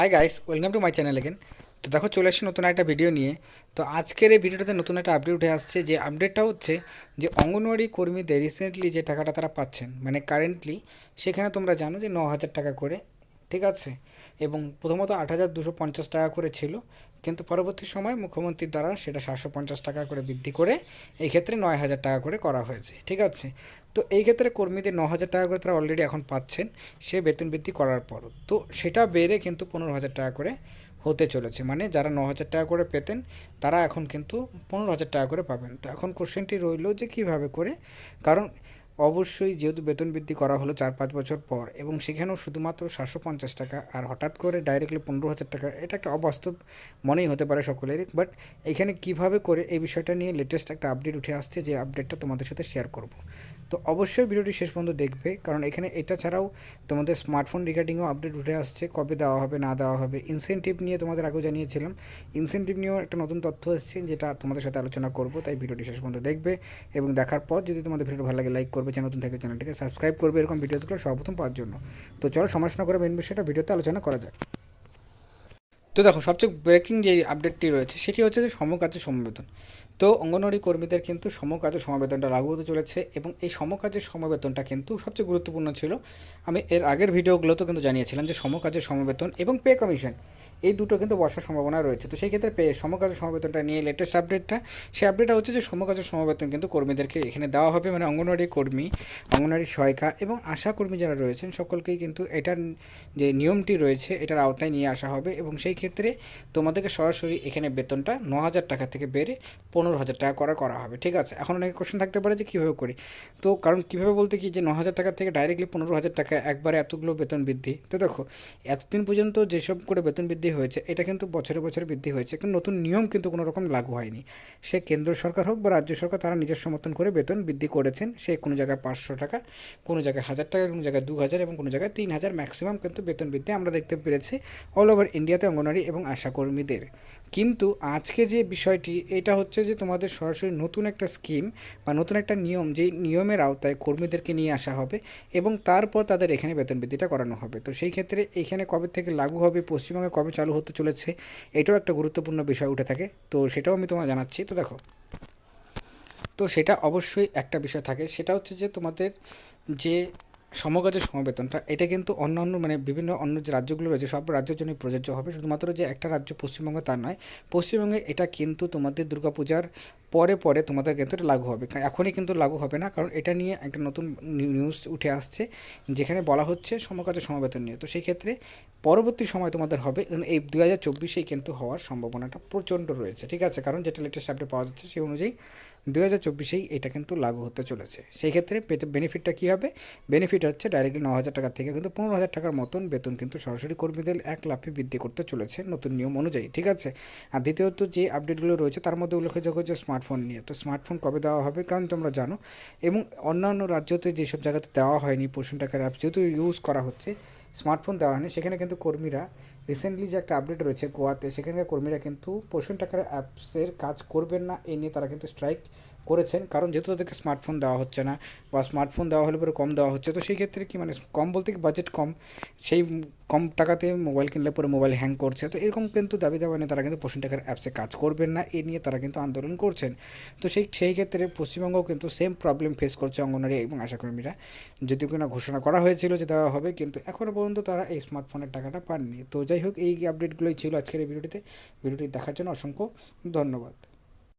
Hi guys welcome to my channel again তো দেখো, চলে এসেছি নতুন একটা ভিডিও নিয়ে। তো আজকের এই ভিডিওটাতে নতুন একটা আপডেট উঠে আসছে যে আপডেটটা হচ্ছে যে অঙ্গনওয়াড়ি কর্মীদের রিসেন্টলি যে টাকাটা তারা পাচ্ছেন মানে কারেন্টলি সেখানে তোমরা জানো যে ন হাজার টাকা করে, ঠিক আছে? এবং প্রথমত আট হাজার দুশো পঞ্চাশ টাকা করে ছিল, কিন্তু পরবর্তী সময় মুখ্যমন্ত্রীর দ্বারা সেটা সাতশো পঞ্চাশ টাকা করে বৃদ্ধি করে এই ক্ষেত্রে নয় হাজার টাকা করে করা হয়েছে, ঠিক আছে? তো এই ক্ষেত্রে কর্মীদের ন হাজার টাকা করে তারা অলরেডি এখন পাচ্ছেন, সে বেতন বৃদ্ধি করার পর। তো সেটা বেড়ে কিন্তু পনেরো হাজার টাকা করে হতে চলেছে মানে যারা ন হাজার টাকা করে পেতেন, তারা এখন কিন্তু পনেরো হাজার টাকা করে পাবেন। তো এখন কোশ্চেনটি রইল যে কীভাবে করে? কারণ অবশ্যই যেহেতু বেতন বৃদ্ধি করা হলো চার পাঁচ বছর পর এবং সেখানেও শুধুমাত্র সাতশো পঞ্চাশ টাকা আর হঠাৎ করে ডাইরেক্টলি পনেরো হাজার টাকা, এটা একটা অবাস্তব মনেই হতে পারে সকলেরই বাট এখানে কীভাবে করে এই বিষয়টা নিয়ে লেটেস্ট একটা আপডেট উঠে আসছে যে আপডেটটা তোমাদের সাথে শেয়ার করব। তো অবশ্যই ভিডিওটি শেষ পর্যন্ত দেখবে, কারণ এখানে এটা ছাড়াও তোমাদের স্মার্টফোন রিগার্ডিংও আপডেট উঠে আসছে, কবে দেওয়া হবে, না দেওয়া হবে ইনসেন্টিভ নিয়ে তোমাদের আগেও জানিয়েছিলাম। ইনসেন্টিভ নিয়েও একটা নতুন তথ্য এসেছে যেটা তোমাদের সাথে আলোচনা করব, তাই ভিডিওটি শেষ পর্যন্ত দেখবে এবং দেখার পর যদি তোমাদের ভিডিও ভালো লাগে লাইক করবে চ্যানেল, নতুন থেকে চ্যানেলটিকে সাবস্ক্রাইব করবে, এরকম ভিডিওগুলো সর্বপ্রথম পাওয়ার জন্য। তো চলো সমালোচনা করে মেন বিষয়টা ভিডিওতে আলোচনা করা যাক। তো দেখো, সবচেয়ে ব্রেকিং যে আপডেটটি রয়েছে, সেটি হচ্ছে যে সমকার্য সমবেতন। তো অঙ্গনওয়াড়ি কর্মীদের কিন্তু সমকার্য সমবেতনটা লাগু হতে চলেছে এবং এই সমকাজের সমবেতনটা কিন্তু সবচেয়ে গুরুত্বপূর্ণ ছিল। আমি এর আগের ভিডিওগুলোতেও কিন্তু জানিয়েছিলাম যে সমকাজের সমবেতন এবং পে কমিশন এই দুটো কিন্তু বসার সম্ভাবনা রয়েছে। তো সেই ক্ষেত্রে পে সমকাজের সমবেতনটা নিয়ে লেটেস্ট আপডেটটা সেই আপডেটটা হচ্ছে যে সমকাজের সমবেতন কিন্তু কর্মীদেরকে এখানে দেওয়া হবে। মানে অঙ্গনওয়াড়ি কর্মী, অঙ্গনওয়াড়ি সহায়িকা এবং আশা কর্মী যারা রয়েছেন, সকলকেই কিন্তু এটার যে নিয়মটি রয়েছে, এটার আওতায় নিয়ে আসা হবে এবং সেই ক্ষেত্রে তোমাদেরকে সরাসরি এখানে বেতনটা ন হাজার টাকা থেকে বেড়ে পনেরো হাজার টাকা করা করা হবে। ঠিক আছে? এখন অনেক কোশ্চেন থাকতে পারে যে, কীভাবে করি? তো কারণ কীভাবে বলতে কি যে ন হাজার টাকা থেকে ডাইরেক্টলি পনেরো হাজার টাকা একবারে এতগুলো বেতন বৃদ্ধি? তো দেখো, এতদিন পর্যন্ত যেসব করে বেতন বৃদ্ধি হয়েছে, এটা কিন্তু বছরে বছরে বৃদ্ধি হয়েছে। কিন্তু নতুন নিয়ম কিন্তু কোনো রকম লাগু হয়নি। সে কেন্দ্র সরকার হোক বা রাজ্য সরকার, তারা নিজের সমর্থন করে বেতন বৃদ্ধি করেছেন। সে কোনো জায়গায় পাঁচশো টাকা, কোনো জায়গায় হাজার টাকা, কোনো জায়গায় দু হাজার এবং কোনো জায়গায় তিন হাজার ম্যাক্সিমাম কিন্তু বেতন বৃদ্ধি আমরা দেখতে পেরেছি অল ওভার ইন্ডিয়াতে অঙ্গনওয়াড়ি এবং আশাকর্মীদের। কিন্তু আজকে যে বিষয়টি, এটা হচ্ছে যে তোমাদের সরাসরি নতুন একটা স্কিম বা নতুন একটা নিয়ম, যেই নিয়মের আওতায় কর্মীদেরকে নিয়ে আসা হবে এবং তারপর তাদের এখানে বেতন বৃদ্ধিটা করানো হবে। তো সেই ক্ষেত্রে এখানে কবে থেকে লাগু হবে, পশ্চিমবঙ্গে কবে চালু হতে চলেছে, এটাও একটা গুরুত্বপূর্ণ বিষয় উঠে থাকে। তো সেটাও আমি তোমায় জানাচ্ছি। তো দেখো, তো সেটা অবশ্যই একটা বিষয় থাকে। সেটা হচ্ছে যে তোমাদের যে সমকাজের সমবেতনটা, এটা কিন্তু অন্য অন্য মানে বিভিন্ন অন্য যে রাজ্যগুলো রয়েছে, সব রাজ্যের জন্যই প্রযোজ্য হবে। শুধুমাত্র যে একটা রাজ্য পশ্চিমবঙ্গ তা নয়, পশ্চিমবঙ্গে এটা কিন্তু তোমাদের দুর্গাপূজার পরে পরে তোমাদের কিন্তু এটা লাগু হবে। এখনই কিন্তু লাগু হবে না, কারণ এটা নিয়ে একটা নতুন নিউজ উঠে আসছে, যেখানে বলা হচ্ছে সমকাজের সমবেতন নিয়ে। তো সেই ক্ষেত্রে পরবর্তী সময় তোমাদের হবে এই দু হাজার চব্বিশেই কিন্তু হওয়ার সম্ভাবনাটা প্রচণ্ড রয়েছে, ঠিক আছে? কারণ যেটা লেটেস্ট আপডেট পাওয়া যাচ্ছে সেই অনুযায়ী দু হাজার চব্বিশেই এটা কিন্তু লাগু হতে চলেছে। সেই ক্ষেত্রে বেনিফিটটা কী হবে? বেনিফিট হচ্ছে ডাইরেক্টলি ন হাজার টাকা থেকে কিন্তু পনেরো হাজার টাকার মতন বেতন কিন্তু সরাসরি কর্মীদের এক লাফে বৃদ্ধি করতে চলেছে নতুন নিয়ম অনুযায়ী, ঠিক আছে? আর দ্বিতীয়ত যে আপডেটগুলো রয়েছে তার মধ্যে উল্লেখযোগ্য হচ্ছে স্মার্টফোন নিয়ে। তো স্মার্টফোন কবে দেওয়া হবে কারণ তোমরা জানো। এবং অন্যান্য রাজ্যতে যেসব জায়গাতে দেওয়া হয়নি পোষণ টাকার অ্যাপ যেহেতু ইউজ করা হচ্ছে স্মার্টফোন দেওয়া হয়নি। সেখানে কিন্তু কর্মীরা রিসেন্টলি যে একটা আপডেট রয়েছে গোয়াতে, সেখানকার কর্মীরা কিন্তু পোষণ টাকার অ্যাপসের কাজ করবেন না, এ নিয়ে তারা কিন্তু স্ট্রাইক করেছেন। কারণ যেহেতু তাদেরকে স্মার্টফোন দেওয়া হচ্ছে না বা স্মার্টফোন দেওয়া হলে পরে কম দেওয়া হচ্ছে, তো সেই ক্ষেত্রে কি মানে কম বলতে কি বাজেট কম? সেই কম টাকাতে মোবাইল কিনলে পরে মোবাইল হ্যাং করছে। তো এরকম কিন্তু দাবি দাবা নিয়ে তারা কিন্তু পশ্চিম টাকার অ্যাপসে কাজ করবেন না। এ নিয়ে তারা কিন্তু আন্দোলন করছেন। তো সেই সেই ক্ষেত্রে পশ্চিমবঙ্গও কিন্তু সেম প্রবলেম ফেস করছে অঙ্গনারী এবং আশাকর্মীরা যদিও কিনা ঘোষণা করা হয়েছিল যে দেওয়া হবে, কিন্তু এখনও পর্যন্ত তারা এই স্মার্টফোনের টাকাটা পাননি। তো যাই হোক, এই আপডেটগুলোই ছিল আজকের এই ভিডিওটিতে। ভিডিওটি দেখার জন্য অসংখ্য ধন্যবাদ।